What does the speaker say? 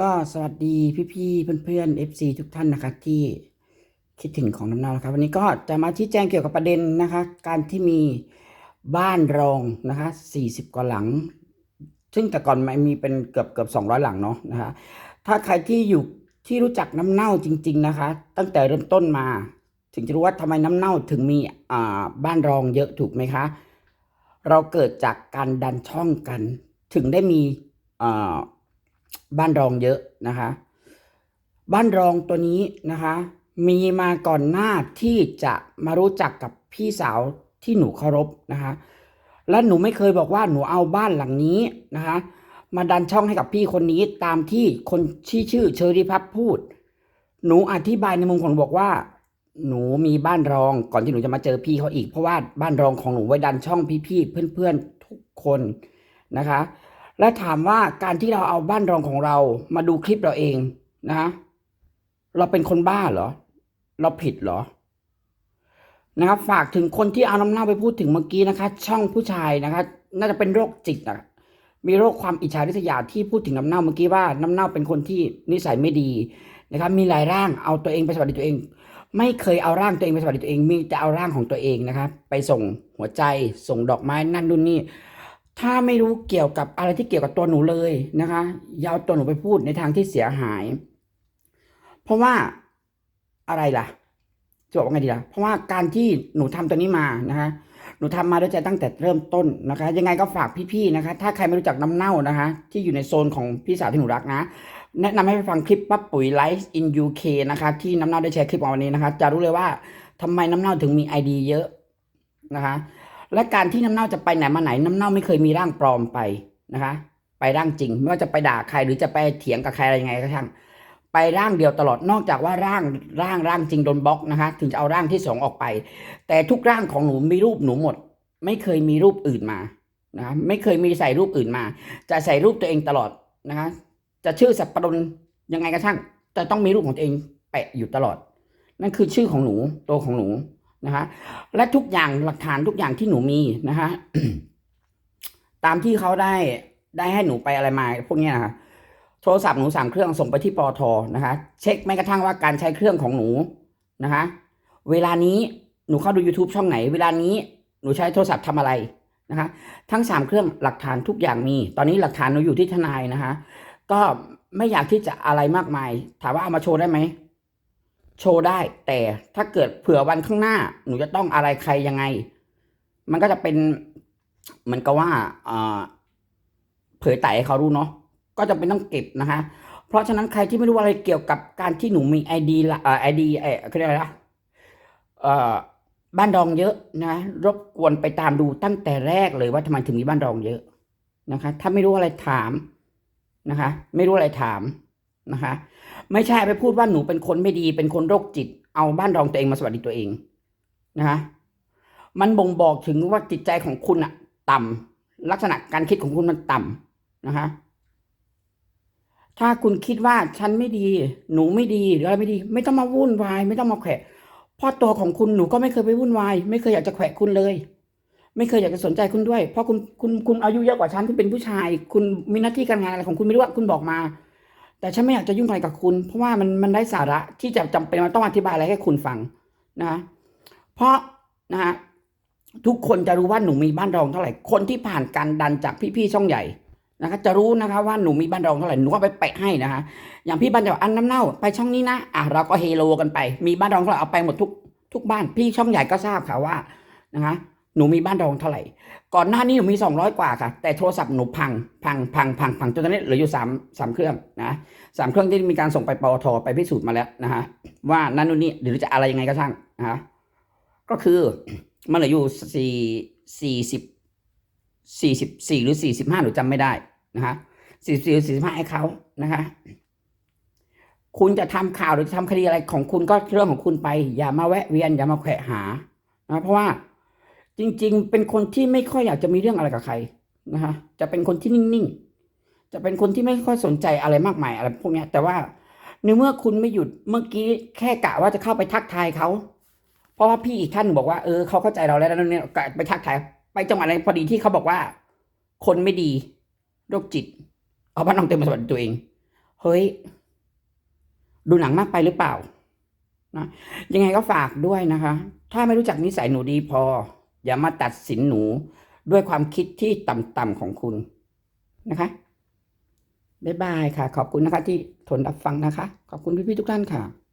ก็สวัสดีพี่ๆเพื่อนๆ FC ทุกท่านนะคะ ที่คิดถึงของน้ำเน่านะครับวันนี้ก็จะมาชี้แจงเกี่ยวกับประเด็นนะคะ การที่มีบ้านรองนะคะ40 กว่าหลัง ซึ่งแต่ก่อนมันมีเป็นเกือบเกือบ200 หลังเนาะนะคะถ้าใครที่อยู่ที่รู้จักน้ำเน่าจริง ๆนะคะ ตั้งแต่เริ่มต้นมา ถึงจะรู้ว่าทำไมน้ำเน่าถึงมีอ่าบ้านรองเยอะถูกไหมคะ เราเกิดจากการดันช่องกัน ถึงได้มี บ้านรองเยอะนะคะ บ้านรองตัวนี้นะคะ มีมาก่อนหน้าที่จะมารู้จักกับพี่สาวที่หนูเคารพนะคะ และหนูไม่เคยบอกว่าหนูเอาบ้านหลังนี้นะคะ มาดันช่องให้กับพี่คนนี้ตามที่คนที่ชื่อเชอรี่พับพูด หนูอธิบายในมุมของบอกว่า หนูมีบ้านรองก่อนที่หนูจะมาเจอพี่เขาอีกเพราะว่าบ้านรองของหนูไว้ดันช่องพี่ๆเพื่อนๆทุกคนนะคะ และถามว่าการที่เราเอาบ้านรองของเรามาดูคลิปเราเองนะ เราเป็นคนบ้าเหรอ เราผิดเหรอนะครับฝากถึงคนที่เอาน้ำเน่าไปพูดถึงเมื่อกี้นะคะ ช่องผู้ชายนะคะ น่าจะเป็นโรคจิตนะมีโรคความอิจฉาริษยาที่พูดถึงน้ำเน่าเมื่อกี้ว่าน้ำเน่าเป็นคนที่นิสัยไม่ดีนะครับ มีหลายร่างเอาตัวเองไปสวัสดีตัวเอง ไม่เคยเอาร่างตัวเองไปสวัสดีตัวเอง มีแต่เอาร่างของตัวเองนะครับ ไปส่งหัวใจส่งดอกไม้นั่นนู่นนี่ ถ้าไม่รู้เกี่ยวกับอะไรที่เกี่ยวกับตัวหนูเลยนะคะอยาวตัวหนูไปพูดในทางที่เสียหาย เพราะว่าอะไรล่ะจะบอกว่าไงดีล่ะเพราะว่าการที่หนูทำตัวนี้มานะคะ หนูทำมาด้วยใจตั้งแต่เริ่มต้นนะคะ ยังไงก็ฝากพี่ๆนะคะ ถ้าใครไม่รู้จักน้ำเน่านะคะ ที่อยู่ในโซนของพี่สาวที่หนูรักนะ แนะนำให้ไปฟังคลิปป้าปุ๋ยไลฟ์อินยูเคนะคะที่น้ำเน่าได้แชร์คลิปมาวันนี้นะคะ จะรู้เลยว่าทำไมน้ำเน่าถึงมีไอดีเยอะนะคะ และการที่น้ำเน่าจะไปไหนมาไหนน้ำเน่าไม่เคยมีร่างปลอมไปนะคะ ไปร่างจริง ไม่ว่าจะไปด่าใครหรือจะไปเถียงกับใครอะไรยังไงก็ช่างไปร่างเดียวตลอดนอกจากว่าร่างร่างร่างจริงโดนบล็อกนะคะ ถึงจะเอาร่างที่สองออกไป แต่ทุกร่างของหนูมีรูปหนูหมด ไม่เคยมีรูปอื่นมานะะไม่เคยมีใส่รูปอื่นมา จะใส่รูปตัวเองตลอดนะคะ จะชื่อสัปปะรดยังไงก็ช่างจะต้องมีรูปของตัวเองแปะอยู่ตลอด นั่นคือชื่อของหนูตัวของหนู นะคะและทุกอย่างหลักฐานทุกอย่างที่หนูมีนะคะตามที่เขาได้ได้ให้หนูไปอะไรมาพวกนี้นะคะโทรศัพท์หนูสามเครื่องส่งไปที่ปอทอนะคะ เช็คแม้กระทั่งว่าการใช้เครื่องของหนูนะคะ เวลานี้หนูเข้าดู YouTube ช่องไหน เวลานี้หนูใช้โทรศัพท์ทำอะไรนะคะ ทั้งสามเครื่องหลักฐานทุกอย่างมี ตอนนี้หลักฐานหนูอยู่ที่ทนายนะคะ ก็ไม่อยากที่จะอะไรมากมาย ถามว่าเอามาโชว์ได้ไหม โชว์ได้ แต่ถ้าเกิดเผื่อวันข้างหน้า หนูจะต้องอะไรใครยังไง มันก็จะเป็นเหมือนกับว่าเผยไต่ให้เขารู้เนาะก็จะเป็นต้องเก็บนะคะ เพราะฉะนั้นใครที่ไม่รู้อะไรเกี่ยวกับการที่หนูมีไอดีละเอ่อไอดีเอ่อเขาเรียกอะไรนะบ้านดองเยอะนะรบกวนไปตามดูตั้งแต่แรกเลยว่าทำไมถึงมีบ้านดองเยอะนะคะ ถ้าไม่รู้อะไรถามนะคะ ไม่รู้อะไรถามนะคะ ไม่ใช่ไปพูดว่าหนูเป็นคนไม่ดี เป็นคนโรคจิต เอาบ้านรองตัวเองมาสวัสดีตัวเองนะคะมันบ่งบอกถึงว่าจิตใจของคุณอะต่ำลักษณะการคิดของคุณมันต่ำนะคะถ้าคุณคิดว่าฉันไม่ดี หนูไม่ดีหรืออะไรไม่ดี ไม่ต้องมาวุ่นวาย ไม่ต้องมาแขวะเพราะตัวของคุณหนูก็ไม่เคยไปวุ่นวาย ไม่เคยอยากจะแขวะคุณเลย ไม่เคยอยากจะสนใจคุณด้วย เพราะคุณคุณคุณอายุเยอะกว่าฉันคุณเป็นผู้ชาย คุณมีหน้าที่การงานอะไรของคุณไม่รู้ว่าคุณบอกมา แต่ฉันไม่อยากจะยุ่งอะไรกับคุณ เพราะว่ามันมันได้สาระที่จะจำเป็นมันต้องอธิบายอะไรให้คุณฟังนะเพราะนะฮะทุกคนจะรู้ว่าหนูมีบ้านรองเท่าไหร่ คนที่ผ่านการดันจากพี่ๆช่องใหญ่นะคะจะรู้นะคะว่าหนูมีบ้านรองเท่าไหร่หนูก็ไปแปะให้นะคะอย่างพี่บ้านจะบอกอันน้ำเน่า ไปช่องนี้นะอะเราก็เฮโลกันไป มีบ้านรองเท่าไหร่เอาไปหมดทุกทุกบ้านพี่ช่องใหญ่ก็ทราบค่ะว่านะคะ หนูมีบ้านรองเท่าไหร่ ก่อนหน้านี้หนูมีสองร้อยกว่าค่ะ แต่โทรศัพท์หนูพัง พัง พัง พัง พัง จนตอนนี้เหลืออยู่สามสามเครื่องนะสามเครื่องที่มีการส่งไปปอทไปพิสูจน์มาแล้วนะฮะ ว่านั่นนู่นนี่หรือจะอะไรยังไงก็ช่างนะฮะ ก็คือมันเหลืออยู่สี่สี่สิบสี่สิบสี่หรือสี่สิบห้าหนูจำไม่ได้นะฮะสี่สิบสี่หรือสี่สิบห้าให้เขานะคะคุณจะทำข่าวหรือจะทำคดีอะไรของคุณก็เรื่องของคุณไป อย่ามาแวะเวียนอย่ามาแขวะหานะเพราะว่า จริงๆ เป็นคนที่ไม่ค่อยอยากจะมีเรื่องอะไรกับใครนะคะจะเป็นคนที่นิ่งๆ จะเป็นคนที่ไม่ค่อยสนใจอะไรมากมายอะไรพวกนี้แต่ว่าในเมื่อคุณไม่หยุดเมื่อกี้แค่กะว่าจะเข้าไปทักทายเขาเพราะว่าพี่อีกท่านบอกว่าเออเขาเข้าใจเราแล้วนั่นเนี่ยไปทักทาย ไปจังหวะอะไรพอดีที่เขาบอกว่า คนไม่ดีโรคจิต เอาบ้านน้องเต็มสวัสดีตัวเอง เฮ้ย ดูหนังมากไปหรือเปล่านะยังไงก็ฝากด้วยนะคะ ถ้าไม่รู้จักนิสัยหนูดีพอ อย่ามาตัดสินหนูด้วยความคิดที่ต่ำๆของคุณนะคะบ๊ายบายค่ะ ขอบคุณนะคะที่ทนรับฟังนะคะ ขอบคุณพี่ๆทุกท่านค่ะ